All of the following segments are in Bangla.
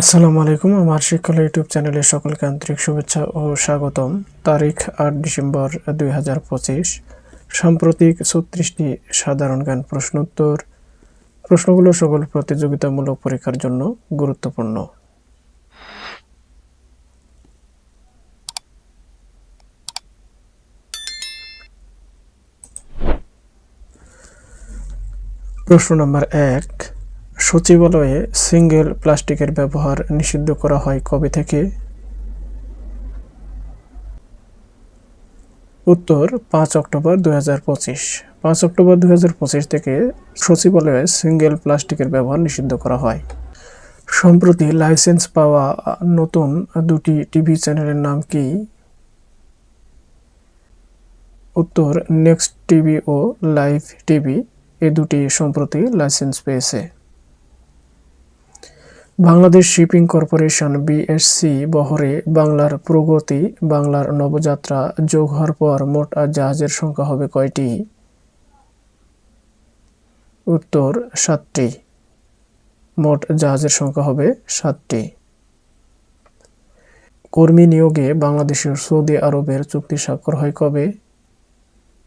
আসসালামু আলাইকুম, আমার শিক্ষালয় ইউটিউব চ্যানেলে সকলকে আন্তরিক শুভেচ্ছা ও স্বাগতম। তারিখ আট ডিসেম্বর দুই হাজার পঁচিশ। সাম্প্রতিক ছত্রিশটি সাধারণ জ্ঞান প্রশ্নোত্তর। প্রশ্নগুলো সকল প্রতিযোগিতামূলক পরীক্ষার জন্য গুরুত্বপূর্ণ। প্রশ্ন নম্বর এক সচিবালয়ে সিঙ্গেল প্লাস্টিকের ব্যবহার নিষিদ্ধ করা হয়। কবে থেকে? উত্তর, পাঁচ অক্টোবর দুই হাজার পঁচিশ। পাঁচ অক্টোবর দুই হাজার পঁচিশ থেকে সচিবালয়ে সিঙ্গেল প্লাস্টিকের ব্যবহার নিষিদ্ধ করা হয়। সম্প্রতি লাইসেন্স পাওয়া নতুন দুটি টিভি চ্যানেলের নাম কি? উত্তর, নেক্সট টিভি ও লাইভ টিভি, এ দুটি সম্প্রতি লাইসেন্স পেয়েছে। বাংলাদেশ শিপিং কর্পোরেশন বিএসসি বহরে বাংলার প্রগতি, বাংলার নবযাত্রা যোগ হওয়ার পর মোট জাহাজের সংখ্যা হবে কয়টি? উত্তর, সাতটি। মোট জাহাজের সংখ্যা হবে সাতটি। কর্মী নিয়োগে বাংলাদেশের সৌদি আরবের চুক্তি স্বাক্ষর হয় কবে?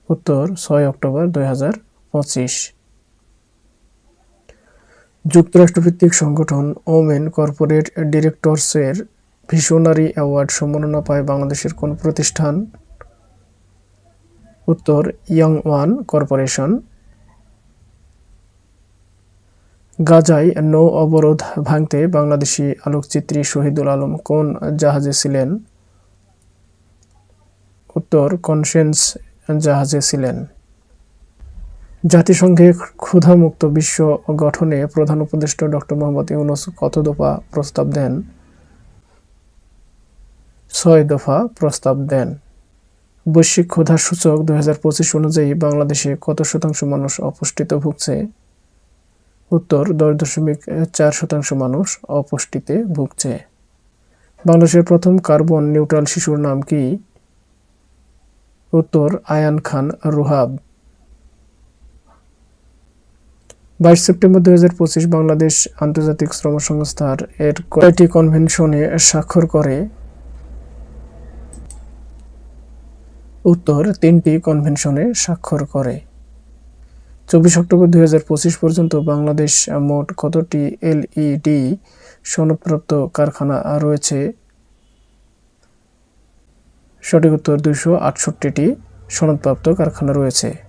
উত্তর, ছয় অক্টোবর দুই হাজার পঁচিশ। যুক্তরাষ্ট্রভিত্তিক সংগঠন ওমেন কর্পোরেট ডিরেক্টরসের ভিশনারি অ্যাওয়ার্ড সম্মাননা পায় বাংলাদেশের কোন প্রতিষ্ঠান? উত্তর ইয়াং ওয়ান কর্পোরেশন। গাজায় নৌ অবরোধ ভাঙতে বাংলাদেশি আলোকচিত্রী শহীদুল আলম কোন জাহাজে ছিলেন? উত্তর, কনসেন্স জাহাজে ছিলেন। জাতিসংঘে ক্ষুধামুক্ত বিশ্ব গঠনে প্রধান উপদেষ্টা ডক্টর মোহাম্মদ ইউনুস কত দফা প্রস্তাব দেন? ছয় দফা প্রস্তাব দেন। বৈশ্বিক ক্ষুধা সূচক দুই হাজার পঁচিশ অনুযায়ী বাংলাদেশে কত শতাংশ মানুষ অপুষ্টিতে ভুগছে? উত্তর, দশ দশমিক চার শতাংশ মানুষ অপুষ্টিতে ভুগছে। বাংলাদেশের প্রথম কার্বন নিউট্রাল শিশুর নাম কি? উত্তর, আয়ান খান রুহাব। বাইশ সেপ্টেম্বর পঁচিশ বাংলাদেশ আন্তর্জাতিক শ্রম সংস্থার এর কয়টি কনভেনশনে স্বাক্ষর করে। উত্তর তিনটি কনভেনশনে স্বাক্ষর করে। চব্বিশ অক্টোবর দুই হাজার পঁচিশ পর্যন্ত বাংলাদেশ মোট কতটি এলইডি সনদপ্রাপ্ত কারখানা রয়েছে? সঠিক উত্তর দুইশো আটষট্টিটি সনদপ্রাপ্ত কারখানা রয়েছে।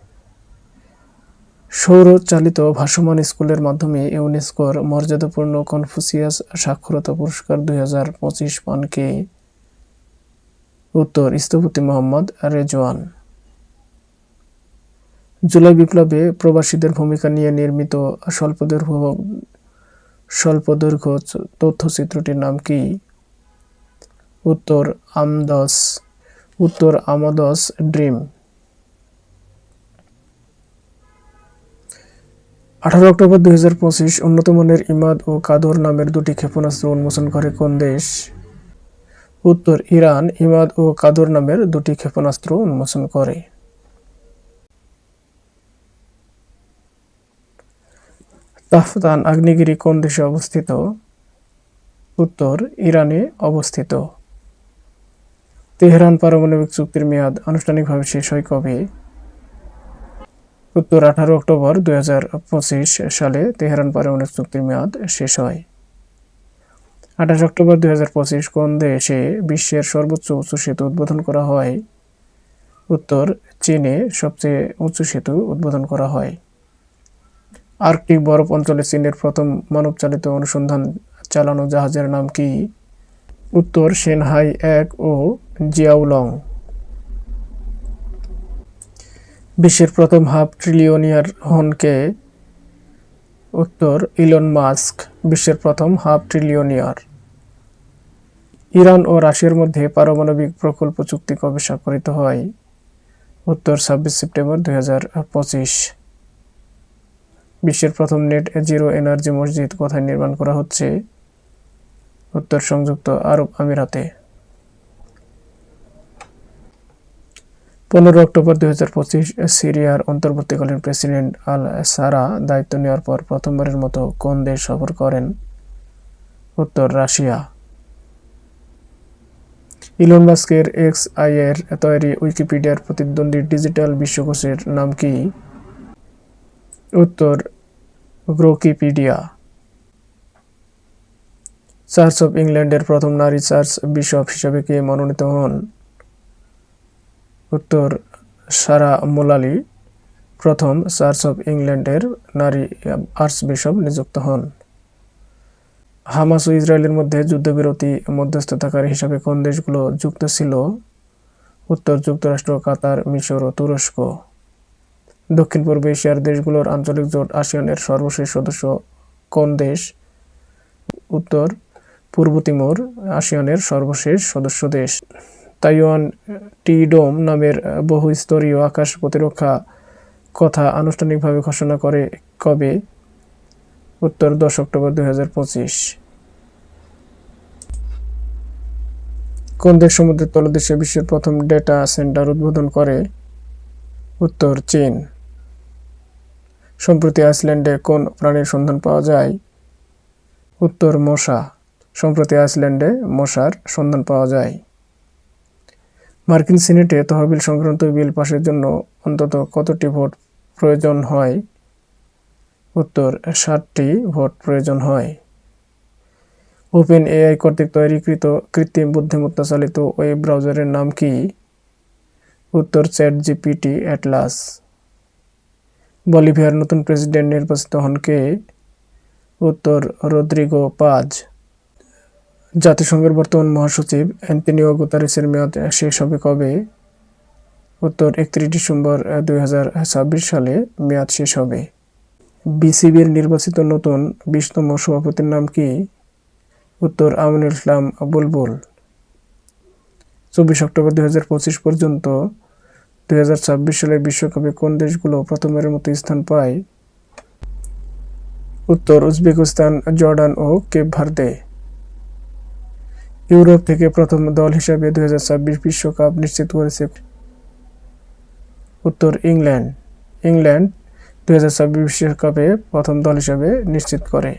সৌর চালিত ভাসমান স্কুলের মাধ্যমে ইউনেস্কোর মর্যাদাপূর্ণ কনফুসিয়াস সাক্ষরতা পুরস্কার দুই হাজার পঁচিশ পানকে উত্তর স্থপতি মোহাম্মদ রেজওয়ান। জুলাই বিপ্লবে প্রবাসীদের ভূমিকা নিয়ে নির্মিত স্বল্পদৈর্ঘ্য স্বল্পদৈর্ঘ্য তথ্যচিত্রটির নাম কি? উত্তর আমদস উত্তর আমাদস ড্রিম। আঠারো অক্টোবর দুই হাজার পঁচিশ উন্নত মানের ইমাদ ও কাদর নামের দুটি ক্ষেপণাস্ত্র উন্মোচন করে কোন দেশ? উত্তর, ইরান। ইমাদ ও কাদর নামের দুটি ক্ষেপণাস্ত্র উন্মোচন করে। তাফতান আগ্নেয়গিরি কোন দেশে অবস্থিত? উত্তর, ইরানে অবস্থিত। তেহরান পারমাণবিক চুক্তির মেয়াদ আনুষ্ঠানিকভাবে শেষ হয় কবে? উত্তর আঠারো অক্টোবর দুই হাজার পঁচিশ সালে তেহরান পারমাণবিক চুক্তির মেয়াদ শেষ হয়। আঠাশ অক্টোবর দুই হাজার পঁচিশ কোন দেশে বিশ্বের সর্বোচ্চ উঁচু সেতু উদ্বোধন করা হয়? উত্তর, চীনে সবচেয়ে উঁচু সেতু উদ্বোধন করা হয়। আর্কটিক বরফ অঞ্চলে চীনের প্রথম মানবচালিত অনুসন্ধান চালানো জাহাজের নাম কি? উত্তর, সেনহাই এক ও জিয়াউলং বিশ্বের প্রথম হাফ ট্রিলিয়নিয়ার হন কে উত্তর ইলন মাস্ক, বিশ্বের প্রথম হাফ ট্রিলিয়নিয়ার। ইরান ও রাশিয়ার মধ্যে পারমাণবিক প্রকল্প চুক্তি কবে স্বাক্ষরিত হয়। উত্তর ছাব্বিশ সেপ্টেম্বর দুই বিশ্বের প্রথম নেট জিরো এনার্জি মসজিদ কোথায় নির্মাণ করা হচ্ছে? উত্তর সংযুক্ত আরব আমিরাতে। পনেরো অক্টোবর দুই হাজার পঁচিশ সিরিয়ার অন্তর্বর্তীকালীন প্রেসিডেন্ট আল সারা দায়িত্ব নেওয়ার পর প্রথমবারের মতো কোন দেশ সফর করেন? উত্তর, রাশিয়া। ইলন মাস্কের এক্স আই এর তৈরি উইকিপিডিয়ার প্রতিদ্বন্দ্বী ডিজিটাল বিশ্বকোষের নাম কি? উত্তর, গ্রোকিপিডিয়া। চার্চ অফ ইংল্যান্ডের প্রথম নারী চার্চ বিশপ হিসাবে কে মনোনীত হন? উত্তর সারা মোলালি প্রথম চার্চ অব ইংল্যান্ডের নারী আর্চ বিশপ নিযুক্ত হন। হামাস ও ইসরায়েলের মধ্যে যুদ্ধবিরতি মধ্যস্থতাকারী হিসাবে কোন দেশগুলো যুক্ত ছিল? উত্তর যুক্তরাষ্ট্র, কাতার, মিশর ও তুরস্ক। দক্ষিণ পূর্ব এশিয়ার দেশগুলোর আঞ্চলিক জোট আসিয়ানের সর্বশেষ সদস্য কোন দেশ? উত্তর পূর্ব তিমুর, আসিয়ানের সর্বশেষ সদস্য দেশ। তাইওয়ান টি ডোম নামের বহুস্তরীয় আকাশ প্রতিরক্ষা কথা আনুষ্ঠানিকভাবে ঘোষণা করে কবে? উত্তর, দশ অক্টোবর দুই হাজার পঁচিশ। কোন দেশ সমুদ্রের তলদেশে বিশ্বের প্রথম ডেটা সেন্টার উদ্বোধন করে? উত্তর, চীন। সম্প্রতি আইসল্যান্ডে কোন প্রাণীর সন্ধান পাওয়া যায়? উত্তর, মশা। সম্প্রতি আইসল্যান্ডে মশার সন্ধান পাওয়া যায়। মার্কিন সিনেটে তহবিল সংক্রান্ত বিল পাশের জন্য অন্তত কতটি ভোট প্রয়োজন হয়? উত্তর, ষাটটি ভোট প্রয়োজন হয়। ওপেন এআই কর্তৃক তৈরিকৃত কৃত্রিম বুদ্ধিমত্তা চালিত ওয়েব ব্রাউজারের নাম কি? উত্তর চ্যাট জিপিটি অ্যাটলাস। বলিভিয়ার নতুন প্রেসিডেন্ট নির্বাচিত হন কে? উত্তর, রদ্রিগো পাজ। জাতিসংঘের বর্তমান মহাসচিব অ্যান্টনিও গুতারেসের মেয়াদ শেষ হবে কবে? উত্তর, একত্রিশ ডিসেম্বর দু হাজার ছাব্বিশ সালে মেয়াদ শেষ হবে। বিসিবির নির্বাচিত নতুন বিশতম সভাপতির নাম কি? উত্তর, আমিনুল ইসলাম বুলবুল। চব্বিশ অক্টোবর দুই হাজার পঁচিশ পর্যন্ত দু হাজার ছাব্বিশ সালে বিশ্বকাপে কোন দেশগুলো প্রথমবারের মতো স্থান পায়? উত্তর, উজবেকিস্তান, জর্ডান ও কেপ ভার্দে ইউরোপ থেকে প্রথম দল হিসাবে দুই বিশ্বকাপ নিশ্চিত করেছে উত্তর ইংল্যান্ড। ইংল্যান্ড দুই বিশ্বকাপে প্রথম দল হিসাবে নিশ্চিত করে।